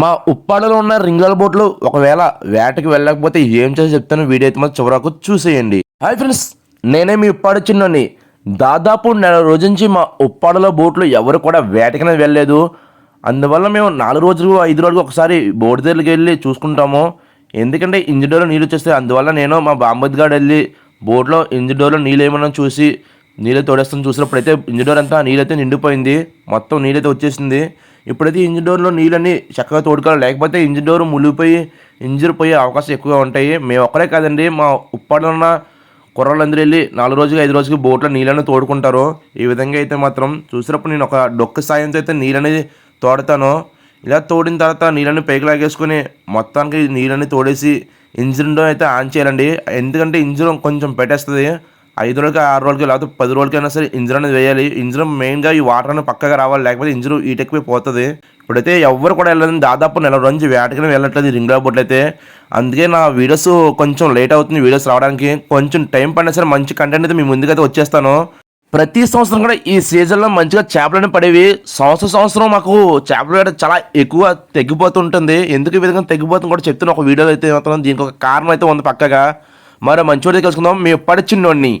మా ఉప్పాడలో ఉన్న రింగాల బోట్లు ఒకవేళ వేటకి వెళ్ళకపోతే ఏం చేసి చెప్తాను వీడియో అయితే మాత్రం చివరకు చూసేయండి. హాయ్ ఫ్రెండ్స్ నేనే మీ ఉప్పాడు చిన్నోని దాదాపు నెల రోజు నుంచి మా ఉప్పాడలో బోట్లు ఎవరు కూడా వేటకనే వెళ్ళలేదు. అందువల్ల మేము నాలుగు రోజులు ఐదు రోజులు ఒకసారి బోటు దగ్గరికి వెళ్ళి చూసుకుంటాము. ఎందుకంటే ఇంజిన్ డోర్లో నీళ్ళు వచ్చేస్తాయి. అందువల్ల నేను మా బాంబద్ గారు వెళ్ళి బోట్లో ఇంజిన్ డోర్లో నీళ్ళు ఏమన్నా చూసి నీళ్ళు తోడేస్తాను చూసినప్పుడు అయితే ఇంజిన్ డోర్ అంతా నీళ్ళైతే నిండిపోయింది. మొత్తం నీళ్ళైతే వచ్చేసింది. ఇప్పుడైతే ఇంజిన్ డోర్లో నీళ్ళని చక్కగా తోడుకోవాలి. లేకపోతే ఇంజిన్ డోర్ మునిగిపోయి ఇంజిన్ పోయే అవకాశం ఎక్కువగా ఉంటాయి. మేము ఒక్కరే కాదండి మా ఉప్పాడలో ఉన్న కుర్రలందరూ వెళ్ళి నాలుగు రోజులు ఐదు రోజులకి బోట్లో నీళ్ళని తోడుకుంటారు. ఈ విధంగా అయితే మాత్రం చూసినప్పుడు నేను ఒక డొక్క సాయంతో అయితే నీళ్ళని తోడతాను. ఇలా తోడిన తర్వాత నీళ్ళని పైకి లాగేసుకొని మొత్తానికి నీళ్ళని తోడేసి ఇంజిన్ అయితే ఆన్ చేయాలండి. ఎందుకంటే ఇంజిన్ కొంచెం పెట్టేస్తుంది. ఐదు రోజులకి ఆరు రోజులకి లేకపోతే పది రోజులకైనా సరే ఇంజన్ అనేది వేయాలి. ఇంజన్ మెయిన్గా ఈ వాటర్ అనేది పక్కగా రావాలి. లేకపోతే ఇంజన్ ఈటెక్కిపోయి పోతుంది. ఇప్పుడైతే ఎవరు కూడా వెళ్ళలేదు దాదాపు నెల రోజు వేటకనే వెళ్ళట్లేదు రింగ్ బోట్లు అయితే. అందుకే నా వీడియోస్ కొంచెం లేట్ అవుతుంది వీడియోస్ రావడానికి. కొంచెం టైం పడినా సరే మంచి కంటెంట్ అయితే మీ ముందుకైతే వచ్చేస్తాను. ప్రతి సంవత్సరం కూడా ఈ సీజన్లో మంచిగా చేపలను పడేవి. సంవత్సరం సంవత్సరం మాకు చేపల వేట చాలా ఎక్కువ తగ్గిపోతుంటుంది ఎందుకు ఈ విధంగా తగ్గిపోతుంది కూడా చెప్తున్నా ఒక వీడియో అయితే మాత్రం దీనికి ఒక కారణం అయితే ఉంది పక్కగా. మరో మంచి తెలుసుకుందాం. కలుసుకుందాం మీ పడి చిన్నోడిని